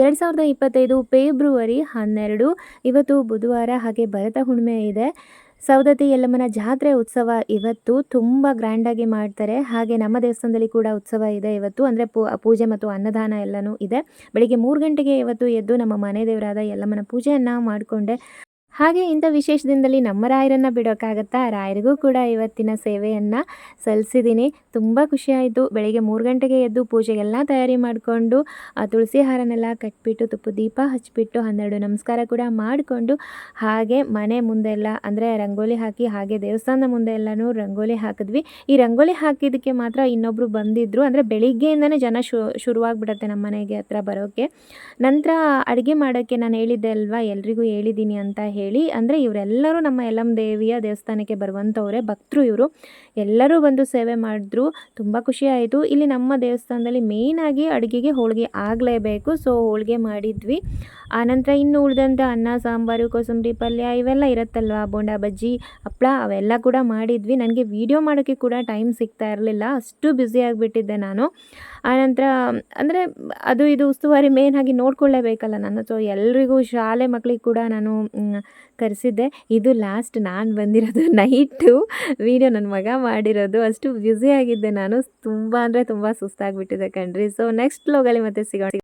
ಎರಡು ಸಾವಿರದ ಇಪ್ಪತ್ತೈದು ಫೆಬ್ರವರಿ ಹನ್ನೆರಡು, ಇವತ್ತು ಬುಧವಾರ ಹಾಗೆ ಭರತ ಹುಣ್ಣಿಮೆ ಇದೆ. ಸೌದತ್ತಿ ಯಲ್ಲಮ್ಮನ ಜಾತ್ರೆ ಉತ್ಸವ ಇವತ್ತು ತುಂಬ ಗ್ರ್ಯಾಂಡಾಗಿ ಮಾಡ್ತಾರೆ. ಹಾಗೆ ನಮ್ಮ ದೇವಸ್ಥಾನದಲ್ಲಿ ಕೂಡ ಉತ್ಸವ ಇದೆ ಇವತ್ತು. ಅಂದರೆ ಪೂಜೆ ಮತ್ತು ಅನ್ನದಾನ ಎಲ್ಲನೂ ಇದೆ. ಬೆಳಿಗ್ಗೆ ಮೂರು ಗಂಟೆಗೆ ಇವತ್ತು ಎದ್ದು ನಮ್ಮ ಮನೆ ದೇವರಾದ ಯಲ್ಲಮ್ಮನ ಪೂಜೆಯನ್ನು ಮಾಡಿಕೊಂಡೆ. ಹಾಗೆ ಇಂಥ ವಿಶೇಷ ದಿನದಲ್ಲಿ ನಮ್ಮ ರಾಯರನ್ನು ಬಿಡೋಕ್ಕಾಗತ್ತಾ? ರಾಯರಿಗೂ ಕೂಡ ಇವತ್ತಿನ ಸೇವೆಯನ್ನು ಸಲ್ಲಿಸಿದ್ದೀನಿ ತುಂಬ ಖುಷಿಯಾಯಿತು. ಬೆಳಗ್ಗೆ ಮೂರು ಗಂಟೆಗೆ ಎದ್ದು ಪೂಜೆಗೆಲ್ಲ ತಯಾರಿ ಮಾಡಿಕೊಂಡು ತುಳಸಿ ಹಾರನೆಲ್ಲ ಕಟ್ಬಿಟ್ಟು, ತುಪ್ಪ ದೀಪ ಹಚ್ಚಿಬಿಟ್ಟು ಹನ್ನೆರಡು ನಮಸ್ಕಾರ ಕೂಡ ಮಾಡಿಕೊಂಡು, ಹಾಗೆ ಮನೆ ಮುಂದೆಲ್ಲ ಅಂದರೆ ರಂಗೋಲಿ ಹಾಕಿ, ಹಾಗೆ ದೇವಸ್ಥಾನದ ಮುಂದೆ ಎಲ್ಲನೂ ರಂಗೋಲಿ ಹಾಕಿದ್ವಿ. ಈ ರಂಗೋಲಿ ಹಾಕಿದ್ದಕ್ಕೆ ಮಾತ್ರ ಇನ್ನೊಬ್ಬರು ಬಂದಿದ್ದರು ಅಂದರೆ ಬೆಳಿಗ್ಗೆಯಿಂದನೇ ಜನ ಶು, ಶುರುವಾಗ್ಬಿಡತ್ತೆ ನಮ್ಮ ಮನೆಗೆ ಹತ್ರ ಬರೋಕ್ಕೆ ನಂತರ ಅಡುಗೆ ಮಾಡೋಕ್ಕೆ ನಾನು ಹೇಳಿದ್ದೆ ಅಲ್ವಾ? ಎಲ್ರಿಗೂ ಹೇಳಿದ್ದೀನಿ ಅಂತ ಹೇಳಿ. ಹೇಳಿ, ಅಂದರೆ ಇವರೆಲ್ಲರೂ ನಮ್ಮ ಯಲ್ಲಮ್ಮ ದೇವಿಯ ದೇವಸ್ಥಾನಕ್ಕೆ ಬರುವಂಥವರೇ ಭಕ್ತರು ಇವರು. ಎಲ್ಲರೂ ಬಂದು ಸೇವೆ ಮಾಡಿದ್ರು, ತುಂಬ ಖುಷಿ ಆಯಿತು. ಇಲ್ಲಿ ನಮ್ಮ ದೇವಸ್ಥಾನದಲ್ಲಿ ಮೇಯ್ನಾಗಿ ಅಡುಗೆಗೆ ಹೋಳಿಗೆ ಆಗಲೇಬೇಕು. ಸೊ ಹೋಳಿಗೆ ಮಾಡಿದ್ವಿ. ಆನಂತರ ಇನ್ನು ಉಳಿದಂಥ ಅನ್ನ, ಸಾಂಬಾರು, ಕೋಸಂಬರಿ, ಪಲ್ಯ ಇವೆಲ್ಲ ಇರುತ್ತಲ್ವ? ಬೋಂಡ, ಬಜ್ಜಿ ಹಪ್ಪಳ ಅವೆಲ್ಲ ಕೂಡ ಮಾಡಿದ್ವಿ. ನನಗೆ ವೀಡಿಯೋ ಮಾಡೋಕ್ಕೆ ಕೂಡ ಟೈಮ್ ಸಿಗ್ತಾ ಇರಲಿಲ್ಲ. ಅಷ್ಟು ಬ್ಯುಸಿ ಆಗಿಬಿಟ್ಟಿದ್ದೆ ನಾನು. ಆನಂತರ ಅಂದರೆ ಅದು ಇದು ಉಸ್ತುವಾರಿ ಮೇನ್ ಆಗಿ ನೋಡ್ಕೊಳ್ಳೇಬೇಕಲ್ಲ ನಾನು. ಸೊ ಎಲ್ರಿಗೂ, ಶಾಲೆ ಮಕ್ಕಳಿಗೆ ಕೂಡ ನಾನು ಕರೆಸಿದ್ದೆ. ಇದು ಲಾಸ್ಟ್ ನಾನು ಬಂದಿರೋದು ನೈಟು ವೀಡಿಯೋ ನನ್ನ ಮಗ ಮಾಡಿರೋದು. ಅಷ್ಟು ಬ್ಯುಸಿ ಆಗಿದ್ದೆ ನಾನು. ತುಂಬ ಅಂದರೆ ತುಂಬ ಸುಸ್ತಾಗಿಬಿಟ್ಟಿದೆ ಕಣ್ರಿ. ಸೊ ನೆಕ್ಸ್ಟ್ ಲೋಗಲ್ಲಿ ಮತ್ತೆ ಸಿಗೋಣ.